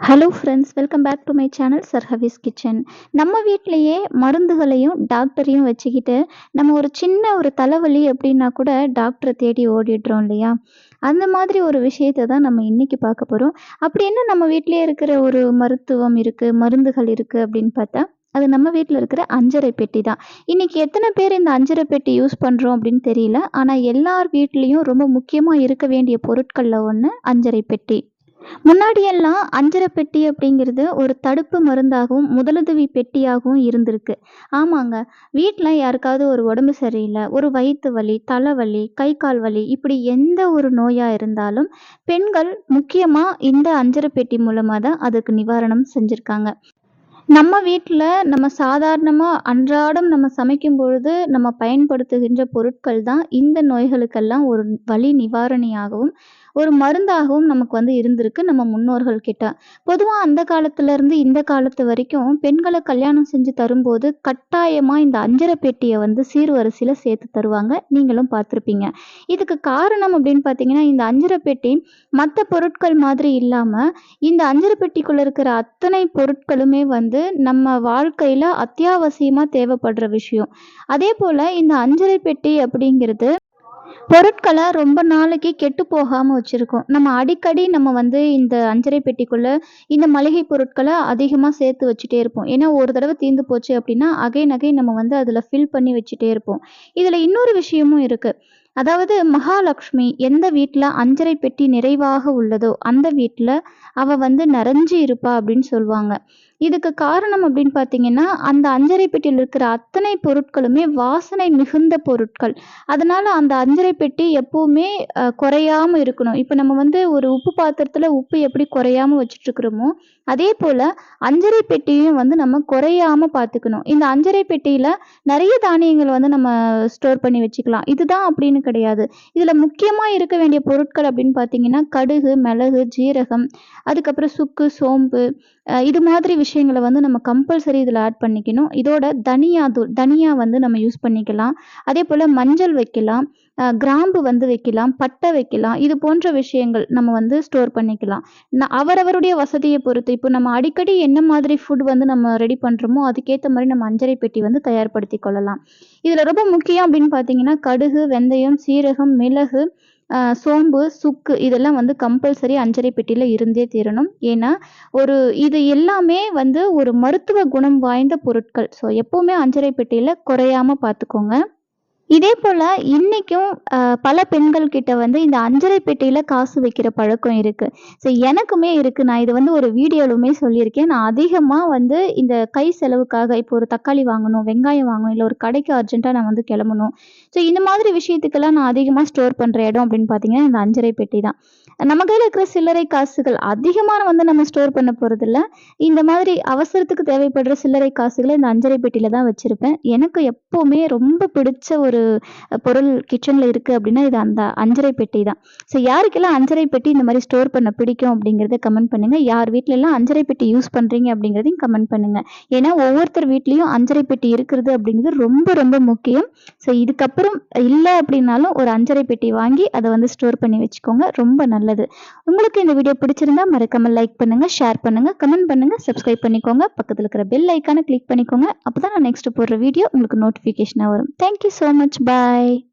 Hello friends welcome back to my channel சர்ஹவிஸ் kitchen நம்ம வீட்டிலையே மருந்துகளையும் டாக்டரையும் வச்சுக்கிட்டு நம்ம ஒரு சின்ன ஒரு தலைவலி அப்படின்னா கூட டாக்டரை தேடி ஓடிடுறோம் இல்லையா? அந்த மாதிரி ஒரு விஷயத்தை தான் நம்ம இன்றைக்கி பார்க்க போகிறோம் அப்படி என்ன நம்ம வீட்டிலேயே இருக்கிற ஒரு மருத்துவம் இருக்குது மருந்துகள் இருக்குது அப்படின்னு பார்த்தா அது நம்ம வீட்டில் இருக்கிற அஞ்சரை பெட்டி தான். இன்னைக்கு எத்தனை பேர் இந்த அஞ்சரை பெட்டி யூஸ் பண்ணுறோம் அப்படின்னு தெரியல. ஆனால் எல்லார் வீட்லேயும் ரொம்ப முக்கியமாக இருக்க வேண்டிய பொருட்களில் ஒன்று அஞ்சரை பெட்டி. முன்னாடியெல்லாம் அஞ்சரை பெட்டி அப்படிங்கிறது ஒரு தடுப்பு மருந்தாகவும் முதலுதவி பெட்டியாகவும் இருந்திருக்கு. ஆமாங்க. வீட்டில் யாருக்காவது ஒரு உடம்பு சரியில்லை ஒரு வயிற்று வலி தலைவலி கை கால் வலி இப்படி எந்த ஒரு நோயாக இருந்தாலும் பெண்கள் முக்கியமாக இந்த அஞ்சரை பெட்டி மூலமாக தான் அதுக்கு நிவாரணம் செஞ்சுருக்காங்க. நம்ம வீட்டில் நம்ம சாதாரணமாக அன்றாடம் நம்ம சமைக்கும் பொழுது நம்ம பயன்படுத்துகின்ற பொருட்கள் தான் இந்த நோய்களுக்கெல்லாம் ஒரு வலி நிவாரணியாகவும் ஒரு மருந்தாகவும் நமக்கு வந்து இருந்திருக்கு நம்ம முன்னோர்கள் கிட்ட பொதுவாக அந்த காலத்துலேருந்து இந்த காலத்து வரைக்கும் பெண்களை கல்யாணம் செஞ்சு தரும்போது கட்டாயமாக இந்த அஞ்சரை பெட்டியை வந்து சீர்வரிசையில் சேர்த்து தருவாங்க. நீங்களும் பார்த்துருப்பீங்க. இதுக்கு காரணம் அப்படின்னு பார்த்தீங்கன்னா இந்த அஞ்சரை பெட்டி மற்ற பொருட்கள் மாதிரி இல்லாமல் இந்த அஞ்சரை பெட்டிக்குள்ளே இருக்கிற அத்தனை பொருட்களுமே வந்து நம்ம வாழ்க்கையில் அத்தியாவசியமாக தேவைப்படுற விஷயம். அதே போல் இந்த அஞ்சரை பெட்டி அப்படிங்கிறது பொருட்களை ரொம்ப நாளைக்கு கெட்டு போகாமல் வச்சுருக்கோம். நம்ம அடிக்கடி நம்ம வந்து இந்த அஞ்சரை பெட்டிக்குள்ளே இந்த மளிகை பொருட்களை அதிகமாக சேர்த்து வச்சுட்டே இருப்போம். ஏன்னா ஒரு தடவை தீர்ந்து போச்சு அப்படின்னா அகை நகை நம்ம வந்து அதில் ஃபில் பண்ணி வச்சுட்டே இருப்போம். இதில் இன்னொரு விஷயமும் இருக்குது அதாவது மகாலட்சுமி எந்த வீட்டில் அஞ்சரை பெட்டி நிறைவாக உள்ளதோ அந்த வீட்டில் அவள் வந்து நிறைஞ்சு இருப்பா அப்படின்னு சொல்லுவாங்க. இதுக்கு காரணம் அப்படின்னு பார்த்தீங்கன்னா அந்த அஞ்சரை பெட்டியில் இருக்கிற அத்தனை பொருட்களுமே வாசனை மிகுந்த பொருட்கள். அதனால் அந்த அஞ்சரை பெட்டி எப்போவுமே குறையாம இருக்கணும். இப்போ நம்ம வந்து ஒரு உப்பு பாத்திரத்தில் உப்பு எப்படி குறையாம வச்சுட்ருக்குறோமோ அதே போல் அஞ்சரை பெட்டியும் வந்து நம்ம குறையாம பார்த்துக்கணும் இந்த அஞ்சரை பெட்டியில் நிறைய தானியங்களை வந்து நம்ம ஸ்டோர் பண்ணி வச்சுக்கலாம். இதுதான் அப்படின்னு கிடையாது. இதில் முக்கியமாக இருக்க வேண்டிய பொருட்கள் அப்படின்னு பார்த்தீங்கன்னா கடுகு மிளகு ஜீரகம் அதுக்கப்புறம் சுக்கு சோம்பு இது மாதிரி விஷயம் விஷயங்களை வந்து நம்ம கம்பல்சரி இதில் ஆட் பண்ணிக்கணும். இதோட தனியா தூள் தனியா வந்து நம்ம யூஸ் பண்ணிக்கலாம். அதே போல் மஞ்சள் வைக்கலாம் கிராம்பு வந்து வைக்கலாம் பட்டை வைக்கலாம் இது போன்ற விஷயங்கள் நம்ம வந்து ஸ்டோர் பண்ணிக்கலாம். அவரவருடைய வசதியை பொறுத்து இப்போ நம்ம அடிக்கடி என்ன மாதிரி ஃபுட் வந்து நம்ம ரெடி பண்ணுறோமோ அதுக்கேற்ற மாதிரி நம்ம அஞ்சரை பெட்டி வந்து தயார்படுத்தி கொள்ளலாம். இதில் ரொம்ப முக்கியம் அப்படின்னு பார்த்தீங்கன்னா கடுகு வெந்தயம் சீரகம் மிளகு சோம்பு சுக்கு இதெல்லாம் வந்து கம்பல்சரி அஞ்சரை பெட்டியில் இருந்தே தீரணும். ஏன்னா ஒரு இது எல்லாமே வந்து ஒரு மருத்துவ குணம் வாய்ந்த பொருட்கள். ஸோ எப்போவுமே அஞ்சரை பெட்டியில் குறையாமல் பார்த்துக்கோங்க. இதே போல் இன்றைக்கும் பல பெண்கள்கிட்ட வந்து இந்த அஞ்சரை பெட்டியில் காசு வைக்கிற பழக்கம் இருக்குது ஸோ எனக்குமே இருக்குது நான் இது வந்து ஒரு வீடியோலுமே சொல்லியிருக்கேன். நான் அதிகமாக வந்து இந்த கை செலவுக்காக இப்போ ஒரு தக்காளி வாங்கணும் வெங்காயம் வாங்கணும் இல்லை ஒரு கடைக்கு அர்ஜென்ட்டாக நான் வந்து கிளம்பணும். ஸோ இந்த மாதிரி விஷயத்துக்கெல்லாம் நான் அதிகமாக ஸ்டோர் பண்ணுற இடம் அப்படின்னு பார்த்தீங்கன்னா இந்த அஞ்சரை பெட்டி தான். நம்ம கையில் இருக்கிற சில்லறை காசுகள் அதிகமான வந்து நம்ம ஸ்டோர் பண்ண போகிறதில்ல இந்த மாதிரி அவசரத்துக்கு தேவைப்படுற சில்லறை காசுகளை இந்த அஞ்சரை பெட்டியில் தான் வச்சுருப்பேன். எனக்கு எப்போவுமே ரொம்ப பிடிச்ச ஒரு பொருள் கிச்சனில் இருக்குது அப்படின்னா இது அந்த அஞ்சரை பெட்டி தான். ஸோ யாருக்கெல்லாம் அஞ்சரை பெட்டி இந்த மாதிரி ஸ்டோர் பண்ண பிடிக்கும் அப்படிங்கிறத கமெண்ட் பண்ணுங்கள் யார் வீட்டிலலாம் அஞ்சரை பெட்டி யூஸ் பண்ணுறீங்க அப்படிங்கிறதையும் கமெண்ட் பண்ணுங்கள் ஏன்னா ஒவ்வொருத்தர் வீட்லேயும் அஞ்சரை பெட்டி இருக்கிறது அப்படிங்கிறது ரொம்ப ரொம்ப முக்கியம். ஸோ இதுக்கப்புறம் இல்லை அப்படின்னாலும் ஒரு அஞ்சரை பெட்டி வாங்கி அதை வந்து ஸ்டோர் பண்ணி வச்சுக்கோங்க. ரொம்ப நல்லது. உங்களுக்கு இந்த வீடியோ பிடிச்சிருந்தா மறக்காமல் லைக் பண்ணுங்கள் ஷேர் பண்ணுங்கள் கமெண்ட் பண்ணுங்கள் சப்ஸ்கிரைப் பண்ணிக்கோங்க. பக்கத்தில் இருக்கிற பெல் ஐக்கானை கிளிக் பண்ணிக்கோங்க. அப்போ தான் நான் நெக்ஸ்ட் போடுற வீடியோ உங்களுக்கு நோட்டிஃபிகேஷனாக வரும். Thank you so much Bye.